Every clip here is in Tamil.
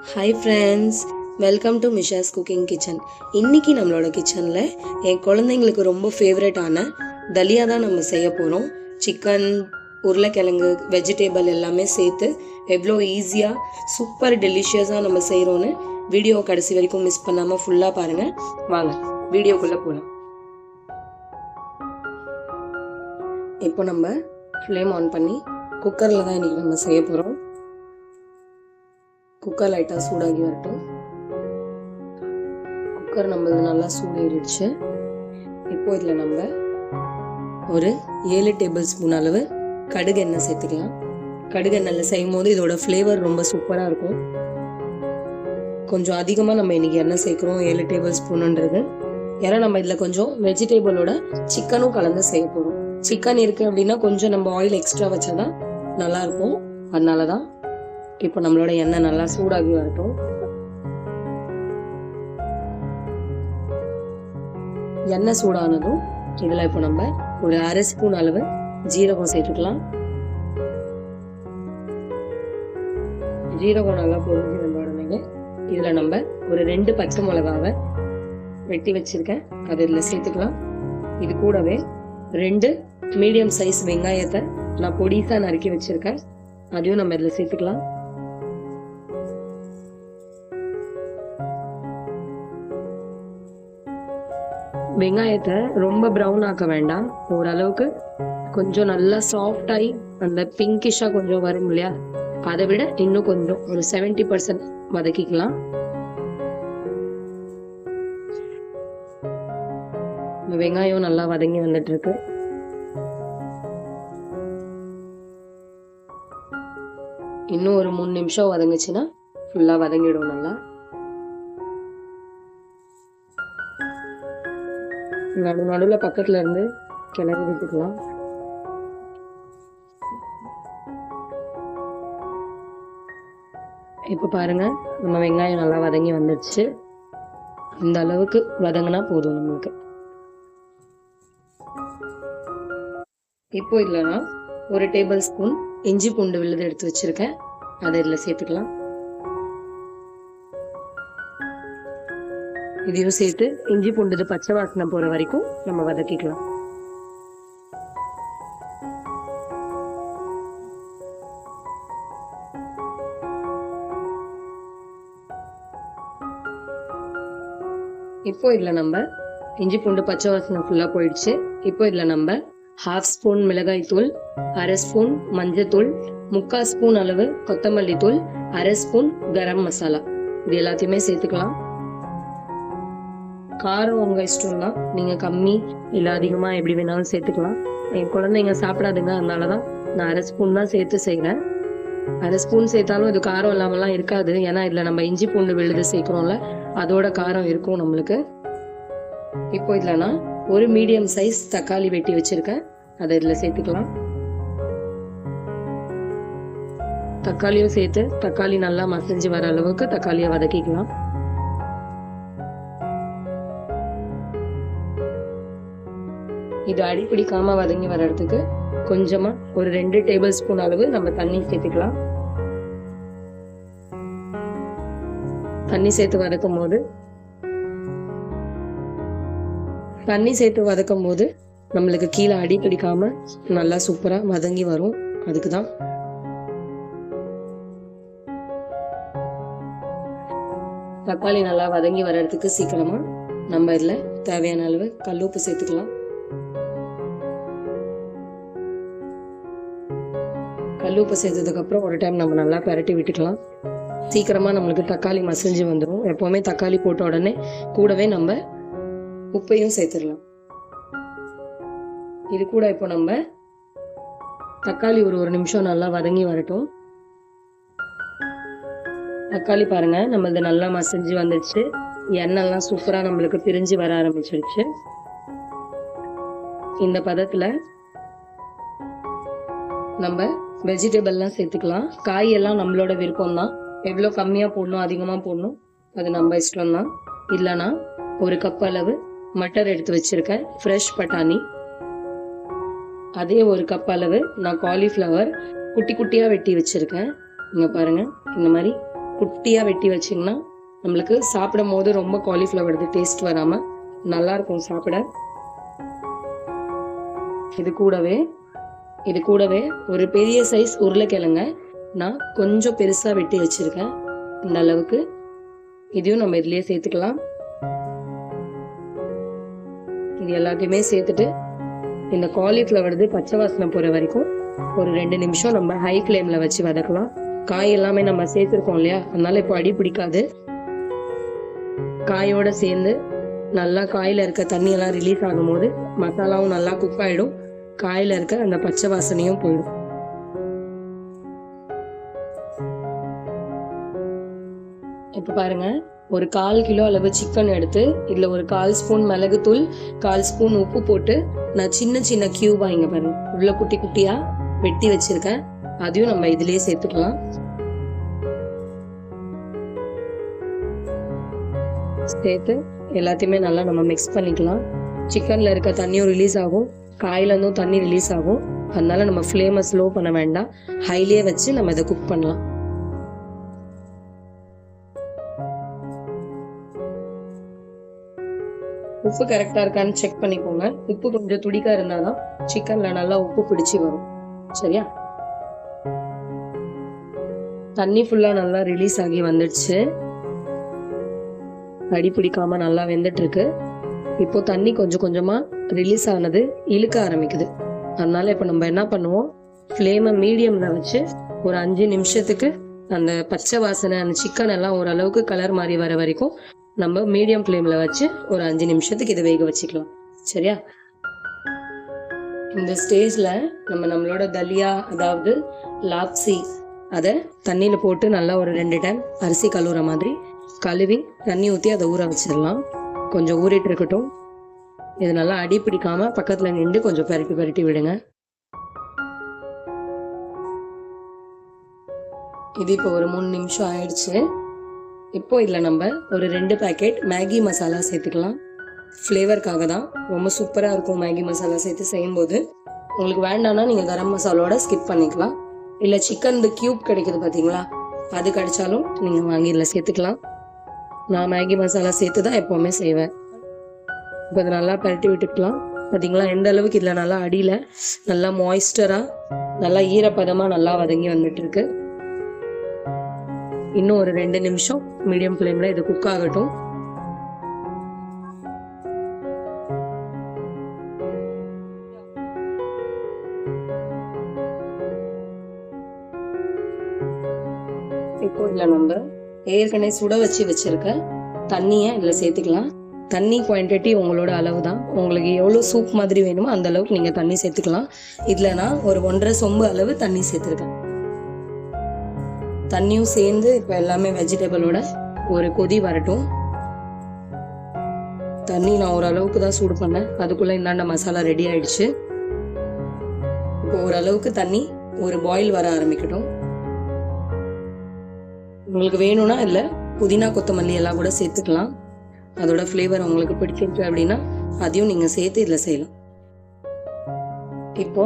Hi friends welcome to Misha's cooking kitchen இன்னைக்கு நம்மளோட கிச்சனில் என் குழந்தைங்களுக்கு ரொம்ப ஃபேவரட்டான தலியா தான் நம்ம செய்ய போகிறோம் சிக்கன் உருளைக்கிழங்கு வெஜிடேபிள் எல்லாமே சேர்த்து எவ்வளோ ஈஸியாக சூப்பர் டெலிஷியஸாக நம்ம செய்கிறோன்னு வீடியோ கடைசி வரைக்கும் மிஸ் பண்ணாமல் ஃபுல்லாக பாருங்கள் வாங்க வீடியோக்குள்ளே போகலாம் இப்போ நம்ம ஃப்ளேம் ஆன் பண்ணி குக்கரில் தான் இன்றைக்கி நம்ம செய்ய போகிறோம் குக்கர் லைட்டாக சூடாகி வரட்டும். குக்கர் நம்மளது நல்லா சூடேறிடுச்சு. இப்போ இதில் நம்ம ஒரு ஏழு டேபிள் ஸ்பூன் அளவு கடுகு எண்ணெய் சேர்த்துக்கலாம். கடுகு எண்ணெயில் செய்யும் போது இதோட ஃப்ளேவர் ரொம்ப சூப்பராக இருக்கும். கொஞ்சம் அதிகமாக நம்ம இன்றைக்கி எண்ணெய் சேர்க்குறோம் ஏழு டேபிள் ஸ்பூனுன்றது ஏன்னா நம்ம இதில் கொஞ்சம் வெஜிடேபிளோட சிக்கனும் கலந்து செய்ய போகிறோம் சிக்கன் இருக்குது அப்படின்னா கொஞ்சம் நம்ம ஆயில் எக்ஸ்ட்ரா வச்சாதான் நல்லா இருக்கும். அதனால தான் இப்போ நம்மளோட எண்ணெய் நல்லா சூடாகி வரட்டும் எண்ணெய் சூடானதும் இதில் இப்போ நம்ம ஒரு அரை ஸ்பூன் அளவு ஜீரகம் சேர்த்துக்கலாம். ஜீரகம் நல்லா பொறிஞ்சு வந்த உடனே இதில் நம்ம ஒரு ரெண்டு பச்சை மிளகாவை வெட்டி வச்சிருக்கேன். அதை இதில் சேர்த்துக்கலாம். இது கூடவே ரெண்டு மீடியம் சைஸ் வெங்காயத்தை நான் பொடிசாக நறுக்கி வச்சிருக்கேன். அதையும் நம்ம இதில் சேர்த்துக்கலாம். வெங்காயத்தை ரொம்ப ப்ரௌன் ஆக்க வேண்டாம். ஓரளவுக்கு கொஞ்சம் நல்லா சாஃப்ட் ஆகி அந்த பிங்கிஷாக கொஞ்சம் வரும் இல்லையா? அதை விட இன்னும் கொஞ்சம் ஒரு செவன்டி பர்சன்ட் வதக்கிக்கலாம். வெங்காயம் நல்லா வதங்கி வந்துட்டு இருக்கு இன்னும் ஒரு மூணு நிமிஷம் வதங்குச்சுன்னா ஃபுல்லாக வதங்கிடும் நல்லா. நடு நடுவில் பக்கத்துல இருந்து கிளறி விட்டுக்கலாம். இப்போ பாருங்க நம்ம வெங்காயம் நல்லா வதங்கி வந்துடுச்சு. இந்த அளவுக்கு வதங்கினா போதும் நம்மளுக்கு. இப்போ இல்லைன்னா ஒரு டேபிள் ஸ்பூன் இஞ்சி பூண்டு விழுது எடுத்து வச்சிருக்கேன். அதை இதில் சேர்த்துக்கலாம். இதையும் சேர்த்து இஞ்சி பூண்டு பச்சை வாசனை போற வரைக்கும் நம்ம வதக்கிக்கலாம். இப்போ இதில் நம்ம இஞ்சி பூண்டு பச்சை வாசனை ஃபுல்லாக போயிடுச்சு. இப்போ இதில் நம்ம ஹாஃப் ஸ்பூன் மிளகாய் தூள் அரை ஸ்பூன் மஞ்சத்தூள் முக்கால் ஸ்பூன் அளவு கொத்தமல்லி தூள் அரை ஸ்பூன் கரம் மசாலா. இது எல்லாத்தையுமே சேர்த்துக்கலாம். காரம் உங்கள் இஷ்டம் தான் நீங்கள் கம்மி இல்லை அதிகமாக எப்படி வேணாலும் சேர்த்துக்கலாம். என் குழந்தைங்க சாப்பிடாதுங்க அதனால தான் நான் அரை ஸ்பூன் தான் சேர்த்து செய்கிறேன் அரை ஸ்பூன் சேர்த்தாலும் இது காரம் இல்லாமலாம் இருக்காது. ஏன்னா இதில் நம்ம இஞ்சி பூண்டு விழுது சேர்க்குறோம்ல அதோட காரம் இருக்கும் நம்மளுக்கு. இப்போ இதில் நான் ஒரு மீடியம் சைஸ் தக்காளி வெட்டி வச்சுருக்கேன். அதை இதில் சேர்த்துக்கலாம். தக்காளியும் சேர்த்து தக்காளி நல்லா மசஞ்சு வர அளவுக்கு தக்காளியை வதக்கிக்கலாம். இது அடி பிடிக்காம வதங்கி வர்றதுக்கு கொஞ்சமா ஒரு ரெண்டு டேபிள் ஸ்பூன் அளவு நம்ம தண்ணி சேர்த்துக்கலாம். தண்ணி சேர்த்து வதக்கும் போது தண்ணி சேர்த்து வதக்கும் போது நம்மளுக்கு கீழே அடி பிடிக்காம நல்லா சூப்பரா வதங்கி வரும். அதுக்கு தான் தக்காளி நல்லா வதங்கி வர்றதுக்கு சீக்கிரமா நம்ம இதில் தேவையான அளவு கல்லுப்பு சேர்த்துக்கலாம். கல்லுப்பு செஞ்சதுக்கப்புறம் ஒரு டைம் நம்ம நல்லா பரட்டி விட்டுக்கலாம். சீக்கிரமாக நம்மளுக்கு தக்காளி மசிஞ்சு வந்துடும் எப்போவுமே தக்காளி போட்ட உடனே கூடவே நம்ம உப்பையும் சேர்த்துடலாம். இது கூட இப்போ நம்ம தக்காளி ஒரு ஒரு நிமிஷம் நல்லா வதங்கி வரட்டும். தக்காளி பாருங்க நம்ம இது நல்லா மசிஞ்சு வந்துடுச்சு எண்ணெய்லாம் சூப்பராக நம்மளுக்கு பிரிஞ்சு வர ஆரம்பிச்சிருச்சு. இந்த பதத்தில் நம்ம வெஜிடபிள்லாம் சேர்த்துக்கலாம். காய் எல்லாம் நம்மளோட விருப்பம் தான் எவ்வளோ கம்மியாக போடணும் அதிகமாக போடணும் அது நம்ம இஷ்டம் தான் இல்லைனா ஒரு கப் அளவு மட்டர் எடுத்து வச்சிருக்கேன். ஃப்ரெஷ் பட்டாணி. அதே ஒரு கப் அளவு நான் காலிஃப்ளவர் குட்டி குட்டியாக வெட்டி வச்சுருக்கேன். இங்கே பாருங்க இந்த மாதிரி குட்டியாக வெட்டி வச்சிங்கன்னா நம்மளுக்கு சாப்பிடும் போது ரொம்ப காலிஃப்ளவர்து டேஸ்ட் வராமல் நல்லாயிருக்கும் சாப்பிட. இது கூடவே இது கூடவே ஒரு பெரிய சைஸ் உருளைக்கிழங்க நான் கொஞ்சம் பெருசாக வெட்டி வச்சுருக்கேன். இந்த அளவுக்கு. இதையும் நம்ம இதுலேயே சேர்த்துக்கலாம். இது எல்லாத்தையுமே சேர்த்துட்டு இந்த காலிஃப்ளவர்து பச்சை வாசனை போகிற வரைக்கும் ஒரு ரெண்டு நிமிஷம் நம்ம ஹை ஃப்ளேமில் வச்சு வதக்கலாம். காய் எல்லாமே நம்ம சேர்த்துருக்கோம் இல்லையா? அதனால இப்போ அடி பிடிக்காது. காயோட சேர்ந்து நல்லா காயில் இருக்க தண்ணியெல்லாம் ரிலீஸ் ஆகும்போது மசாலாவும் நல்லா குக் ஆகிடும் காயில் இருக்க அந்த பச்சை வாசனையும் போயிடும். இப்போ பாருங்க ஒரு கால் கிலோ அளவு சிக்கன் எடுத்து இதில் ஒரு கால் ஸ்பூன் மிளகுத்தூள் கால் ஸ்பூன் உப்பு போட்டு நான் சின்ன சின்ன கியூபா இங்கே பாருங்க உள்ள குட்டி குட்டியாக வெட்டி வச்சிருக்கேன். அதையும் நம்ம இதுலயே சேர்த்துக்கலாம். சேர்த்து எல்லாத்தையுமே நல்லா நம்ம மிக்ஸ் பண்ணிக்கலாம். சிக்கனில் இருக்க தண்ணியும் ரிலீஸ் ஆகும். காயிலேருந்தும் தண்ணி ரிலீஸ் ஆகும். அதனால நம்ம ஃப்ளேமை ஸ்லோ பண்ண வேண்டாம். ஹைலியே வச்சு நம்ம இதை குக் பண்ணலாம். உப்பு கரெக்டாக இருக்கான்னு செக் பண்ணிக்கோங்க. உப்பு கொஞ்சம் துடிக்கா இருந்தாதான் சிக்கன்ல நல்லா உப்பு பிடிச்சி வரும். சரியா? தண்ணி ஃபுல்லா நல்லா ரிலீஸ் ஆகி வந்துடுச்சு. அடி பிடிக்காம நல்லா வெந்துட்டு இருக்கு இப்போ தண்ணி கொஞ்சம் கொஞ்சமா ரிலீஸ் ஆனது இழுக்க ஆரம்பிக்குது. அதனால இப்போ நம்ம என்ன பண்ணுவோம்? ஃப்ளேமை மீடியம்ல வச்சு ஒரு அஞ்சு நிமிஷத்துக்கு அந்த பச்சை வாசனை அந்த சிக்கன் எல்லாம் ஓரளவுக்கு கலர் மாறி வர வரைக்கும் நம்ம மீடியம் ஃப்ளேம்ல வச்சு ஒரு அஞ்சு நிமிஷத்துக்கு இதை வேக வச்சுக்கலாம். சரியா? இந்த ஸ்டேஜ்ல நம்ம நம்மளோட தலியா அதாவது லாப்சி அதை தண்ணியில போட்டு நல்லா ஒரு ரெண்டு டைம் அரிசி கழுவுற மாதிரி கழுவி தண்ணி ஊற்றி அதை ஊற வச்சிடலாம். கொஞ்சம் ஊறிட்டு இருக்கட்டும். இது நல்லா அடி பிடிக்காம பக்கத்துல நின்று கொஞ்சம் பரட்டி பரட்டி விடுங்க. இது இப்போ ஒரு மூணு நிமிஷம் ஆயிடுச்சு. இப்போ இதில் நம்ம ஒரு ரெண்டு பேக்கெட் மேகி மசாலா சேர்த்துக்கலாம். ஃப்ளேவருக்காக தான். ரொம்ப சூப்பராக இருக்கும் மேகி மசாலா சேர்த்து செய்யும்போது. உங்களுக்கு வேண்டாம்னா நீங்கள் கரம் மசாலோட ஸ்கிப் பண்ணிக்கலாம். இல்லை சிக்கன் இந்த கியூப் கிடைக்குது பார்த்தீங்களா அது கிடைச்சாலும் நீங்கள் வாங்கி இதில் சேர்த்துக்கலாம். நான் மேகி மசாலா சேர்த்து தான் எப்போவுமே செய்வேன். இப்போ அதை நல்லா பரட்டி விட்டுக்கலாம். பார்த்தீங்களா எந்த அளவுக்கு இதில் நல்லா அடியில் நல்லா மாய்ஸ்டராக நல்லா ஈரப்பதமாக நல்லா வதங்கி வந்துட்டுருக்கு. இன்னும் ஒரு ரெண்டு நிமிஷம் மீடியம் ஃப்ளேமில் இது குக் ஆகட்டும். ஏற்கனவே சுட வச்சு வச்சிருக்க தண்ணியை இதில் சேர்த்துக்கலாம். தண்ணி குவான்டிட்டி உங்களோட அளவு தான் உங்களுக்கு எவ்வளோ சூப் மாதிரி வேணுமோ அந்த அளவுக்கு நீங்கள் தண்ணி சேர்த்துக்கலாம். இதில் நான் ஒரு ஒன்றரை சொம்பு அளவு தண்ணி சேர்த்துருக்கேன். தண்ணியும் சேர்ந்து இப்போ எல்லாமே வெஜிடபிளோட ஒரு கொதி வரட்டும். தண்ணி நான் ஓரளவுக்கு தான் சூடு பண்ணேன். அதுக்குள்ளே இந்தாண்ட மசாலா ரெடி ஆயிடுச்சு. இப்போ ஓரளவுக்கு தண்ணி ஒரு பாயில் வர ஆரம்பிக்கட்டும். உங்களுக்கு வேணும்னா இல்லை புதினா கொத்தமல்லி எல்லாம் கூட சேர்த்துக்கலாம். அதோட ஃப்ளேவர் உங்களுக்கு பிடிச்சிருக்கு அப்படின்னா அதையும் நீங்கள் சேர்த்து இதில் செய்யலாம். இப்போ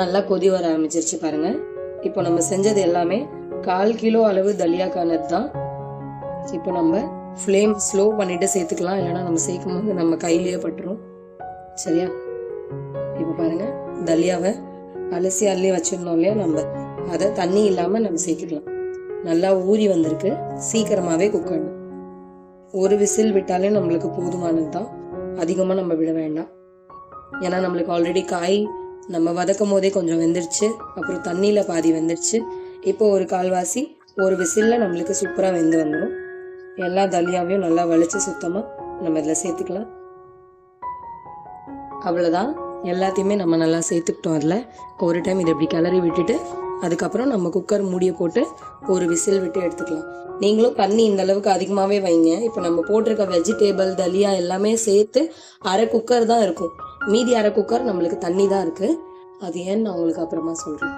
நல்லா கொதி வர ஆரம்பிச்சிருச்சு பாருங்க. இப்போ நம்ம செஞ்சது எல்லாமே கால் கிலோ அளவு தலியாக்கானது தான். இப்போ நம்ம ஃப்ளேம் ஸ்லோ பண்ணிட்டு சேர்த்துக்கலாம். இல்லைன்னா நம்ம சேர்க்கும் போது நம்ம கையிலேயே பட்டுரும். சரியா? இப்போ பாருங்க தலியாவை அலசி அள்ளி வச்சிருந்தோம் இல்லையா நம்ம? அதை தண்ணி இல்லாமல் நம்ம சேர்த்துக்கலாம். நல்லா ஊறி வந்திருக்கு. சீக்கிரமாகவே குக் ஆகும் ஒரு விசில் விட்டாலே நம்மளுக்கு போதுமானது தான் அதிகமாக நம்ம விட வேண்டாம். ஏன்னா நம்மளுக்கு ஆல்ரெடி காய் நம்ம வதக்கும் போதே கொஞ்சம் வெந்துருச்சு. அப்புறம் தண்ணியில் பாதி வெந்துருச்சு. இப்போ ஒரு கால்வாசி ஒரு விசிலில் நம்மளுக்கு சூப்பராக வெந்து வந்துடும் எல்லா தலியாவையும் நல்லா வலிச்சு சுத்தமாக நம்ம இதில் சேர்த்துக்கலாம். அவ்வளோதான் எல்லாத்தையுமே நம்ம நல்லா சேர்த்துக்கிட்டோம் அதில். ஒரு டைம் இதை இப்படி கிளறி விட்டுட்டு அதுக்கப்புறம் நம்ம குக்கர் மூடியை போட்டு ஒரு விசில் விட்டு எடுத்துக்கலாம். நீங்களும் தண்ணி இந்த அளவுக்கு அதிகமாகவே வைங்க. இப்போ நம்ம போட்டிருக்க வெஜிடேபிள் தலியா எல்லாமே சேர்த்து அரை குக்கர் தான் இருக்கும். மீதி அரை குக்கர் நம்மளுக்கு தண்ணி தான் இருக்கு. அது ஏன்னு நான் உங்களுக்கு அப்புறமா சொல்கிறேன்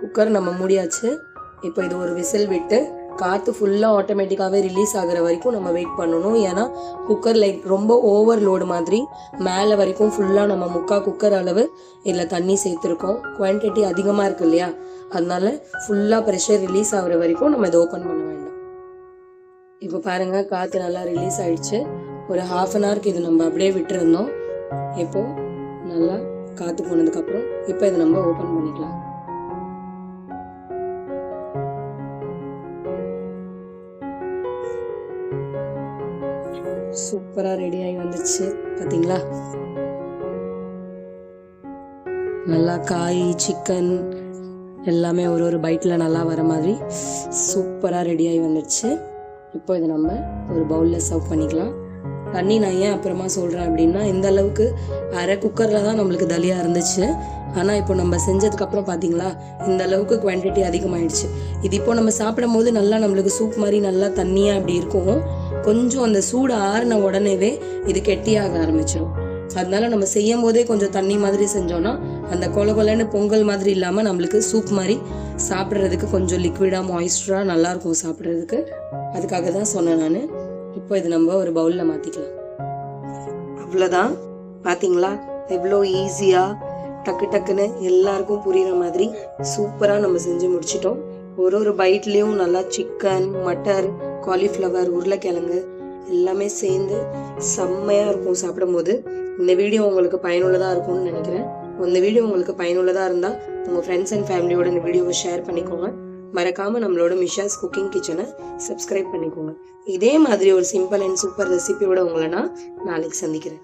குக்கர் நம்ம மூடியாச்சு. இப்போ இது ஒரு விசில் விட்டு காற்று ஃபுல்லாக ஆட்டோமேட்டிக்காகவே ரிலீஸ் ஆகுற வரைக்கும் நம்ம வெயிட் பண்ணணும். ஏன்னா குக்கர் லைக் ரொம்ப ஓவர் லோடு மாதிரி மேலே வரைக்கும் ஃபுல்லாக நம்ம முக்கால் குக்கர் அளவு இதில் தண்ணி சேர்த்துருக்கோம். குவான்டிட்டி அதிகமாக இருக்கு இல்லையா? அதனால ஃபுல்லாக ப்ரெஷர் ரிலீஸ் ஆகுற வரைக்கும் நம்ம இதை ஓப்பன் பண்ண வேண்டாம். இப்போ பாருங்கள் காற்று நல்லா ரிலீஸ் ஆகிடுச்சு ஒரு ஹாஃப் அன் ஹவருக்கு இது நம்ம அப்படியே விட்டுருந்தோம். இப்போது நல்லா காற்று போனதுக்கப்புறம் இப்போ இதை நம்ம ஓப்பன் பண்ணிக்கலாம். சூப்பராக ரெடி ஆகி வந்துச்சு. பார்த்தீங்களா நல்லா காய் சிக்கன் எல்லாமே ஒரு ஒரு பைட்டில் நல்லா வர மாதிரி சூப்பராக ரெடி ஆகி வந்துடுச்சு இப்போ இதை நம்ம ஒரு பவுலில் சர்வ் பண்ணிக்கலாம். தண்ணி நான் ஏன் அப்புறமா சொல்கிறேன் அப்படின்னா இந்த அளவுக்கு அரை குக்கரில் தான் நம்மளுக்கு தலியாக இருந்துச்சு. ஆனால் இப்போ நம்ம செஞ்சதுக்கப்புறம் பார்த்தீங்களா இந்த அளவுக்கு குவான்டிட்டி அதிகமாகிடுச்சு இது இப்போ நம்ம சாப்பிடும் போது நல்லா நம்மளுக்கு சூப் மாதிரி நல்லா தண்ணியாக அப்படி இருக்கும். கொஞ்சம் அந்த சூடு ஆறின உடனேவே இது கெட்டியாக ஆரம்பிச்சிடும் அதனால நம்ம செய்யும் போதே கொஞ்சம் தண்ணி மாதிரி செஞ்சோம்னா அந்த கொல கொலன்னு பொங்கல் மாதிரி இல்லாமல் நம்மளுக்கு சூப் மாதிரி சாப்பிட்றதுக்கு கொஞ்சம் லிக்விடாக மாய்ஸ்டராக நல்லாயிருக்கும் சாப்பிட்றதுக்கு. அதுக்காக தான் சொன்னேன் நான். இப்போ இது நம்ம ஒரு பவுலில் மாற்றிக்கலாம் அவ்வளோதான் பார்த்தீங்களா எவ்வளோ ஈஸியாக டக்கு டக்குன்னு எல்லாருக்கும் புரிகிற மாதிரி சூப்பராக நம்ம செஞ்சு முடிச்சிட்டோம். ஒரு ஒரு பைட்லேயும் நல்லா சிக்கன் மட்டர் காலிஃப்ளவர் உருளைக்கிழங்கு எல்லாமே சேர்ந்து செம்மையாக இருக்கும் சாப்பிடும்போது. இந்த வீடியோ உங்களுக்கு பயனுள்ளதாக இருக்கும்னு நினைக்கிறேன். இந்த வீடியோ உங்களுக்கு பயனுள்ளதாக இருந்தால் உங்கள் ஃப்ரெண்ட்ஸ் அண்ட் ஃபேமிலியோட இந்த வீடியோவை ஷேர் பண்ணிக்கோங்க. மறக்காமல் நம்மளோட மிஷாஸ் குக்கிங் கிச்சனை சப்ஸ்கிரைப் பண்ணிக்கோங்க. இதே மாதிரி ஒரு சிம்பிள் அண்ட் சூப்பர் ரெசிபியோட உங்களை நான் நாளைக்கு சந்திக்கிறேன்.